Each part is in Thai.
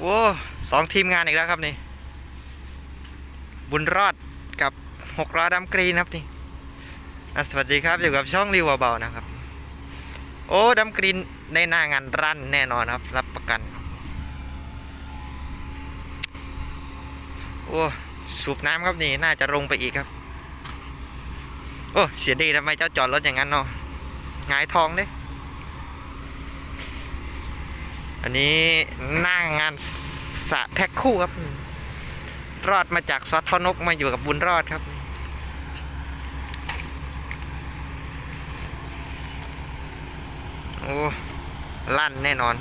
โอ้สองทีมงานอีกแล้วครับนี่ บุญรอดกับหกล้อดำกรีนครับนี่สวัสดีครับอยู่กับช่องรีวเบาๆนะครับ โอ้ดำกรีนในหน้างานรันแน่นอนครับ รับประกัน โอ้สูบน้ำครับนี่น่าจะลงไปอีกครับ โอ้เสียดีทำไมเจ้าจอดรถอย่างนั้นเนาะงายทองเด้ อันนี้หน้างานสะแพ็คคู่ครับ รอดมาจากซอทอนกมาอยู่กับบุญรอดครับ โอ้ลั่นแน่นอน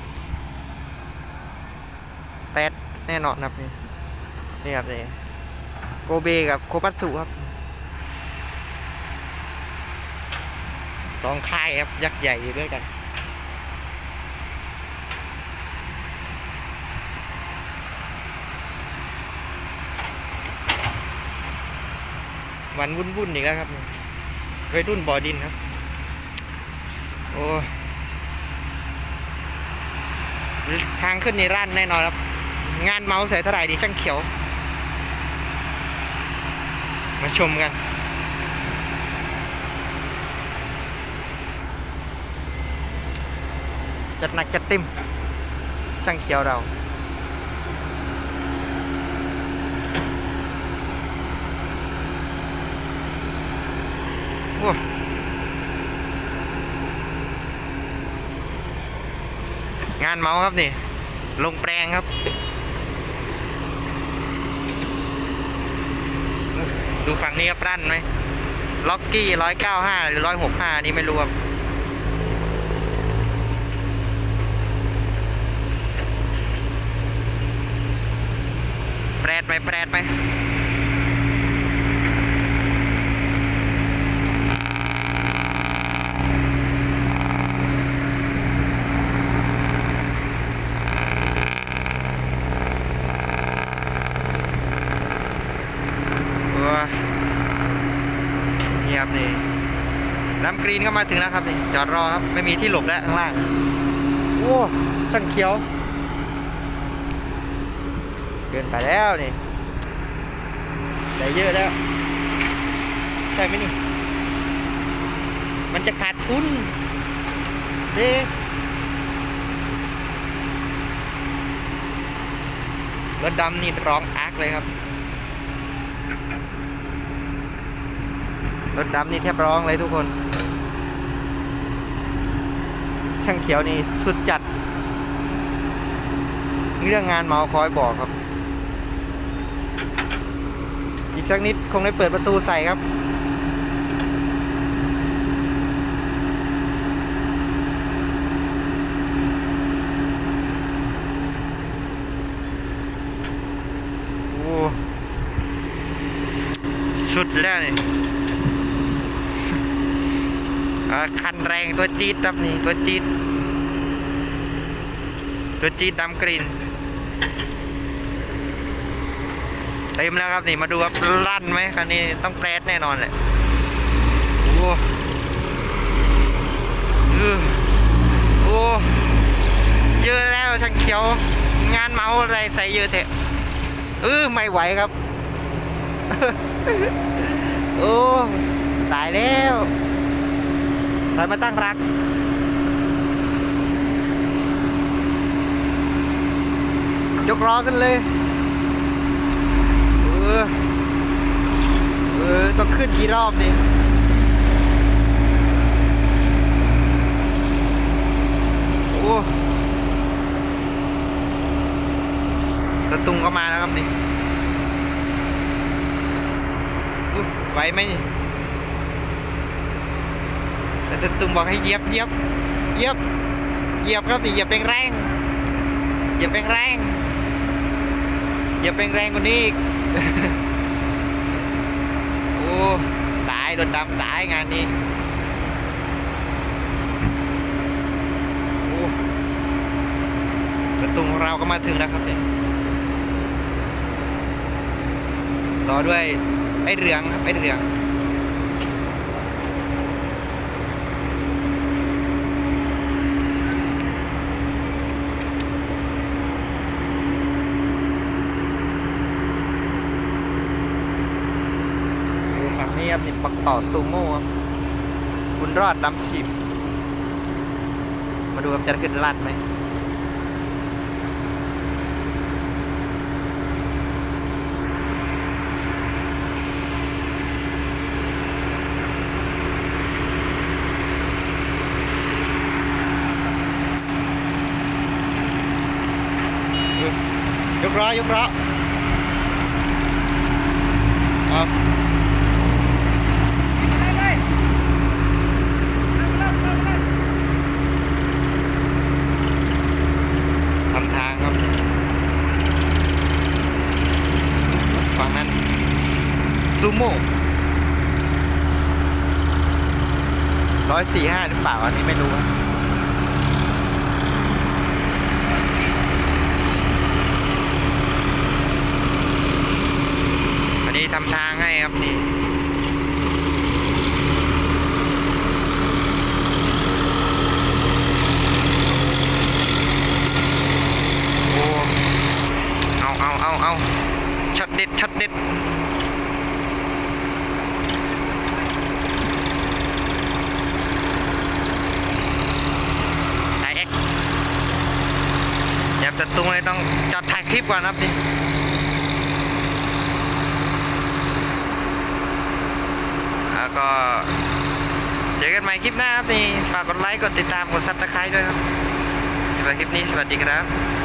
แปดแน่นอนครับนี่นี่ครับนี่โกเบกับโคปัตสุครับสองค่ายครับยักษ์ใหญ่อยู่ด้วยกัน วันวุ่นวุ่นๆอีกแล้วครับวัยรุ่นบ่อดินครับ โอ้ทางขึ้นในรั่นแน่นอนครับ งานเมาส์ใส่เท่าไหร่ดีช่างเขียว มาชมกันจัดหนักจัดเต็มช่างเขียวเรา งานเมาครับนี่ ลงแปลงครับดูฝั่งนี้ครับรั่นไหมล็อกกี้ร้อยเก้าห้าหรือร้อยหกห้านี่ไม่รู้ครับแปรดไหมแปรดไห มว้านี่ครับนี่น้ำกรีนก็มาถึงแล้วครับนี่จอดรอครับไม่มีที่หลบแล้วข้างล่างโอ้ช่างเขียวเกินไปแล้วนี่ใส่เยอะแล้วใช่ไหมนี่ มันจะขาดทุนเด้รถดำนี่ร้องอาร์กเลยครับ รถดำนี่แทบร้องเลยทุกคน ช่างเขียวนี่สุดจัด เรื่องงานเมาคอยบอกครับ อีกสักนิดคงได้เปิดประตูใส่ครับสุดแล้วนี่ คันแรงตัวจี๊ดครับนี่ตัวจี๊ดตัวจี๊ดดำกรีนเต็มแล้วครับนี่มาดูครับลั่นไหมคันนี้ต้องแปรดแน่นอนแหละโอ้โอ้เยอะแล้วช่างเขียว งานเมาอะไรใส่เยอะเถอะเออไม่ไหวครับ โอ้ ตายแล้ว ถอยมาตั้งรัก ยกล้อขึ้นเลย เออ เออ ต้องขึ้นกี่รอบนี่โอ้ตะตุงก็มาแล้วครับนี่ไหวไหมนี่ แต่ตะตุงบอกให้เหยียบเหยียบเหยียบเหยียบครับนี่เหยียบแรงๆเหยียบแรงๆเหยียบแรงๆกว่านี้อีกโอ้ตายโดนดำตายงานนี้ประตูของเราก็มาถึงแล้วครับเนี่ยต่อด้วยไอ้เหลืองครับไอ้เหลือง นี่ปักต่อซูโม่ครับบุญรอดดำฉีบมาดูครับจะขึ้นลั่นไหมยกล้อยกล้อครับ ทำทางครับ ฝั่งนั้นซู โม่ร้อยสี่ห้าหรือเปล่าอันนี้ไม่รู้อันนี้ทำทางให้ครับนี่ โอ้ เอาเอาเอาเอาช็อตเด็ดช็อตเด็ดสายเอ็กอย่าตัดตรงเลยต้องจ อดถ่ายคลิปก่อนครับนี่แล้วก็เจอกันใหม่คลิปหน้าครับนี่ฝากกดไลค์กดติดตามกดซับสไครต์ด้วยครับสำหรับคลิปนี้สวัสดีครับ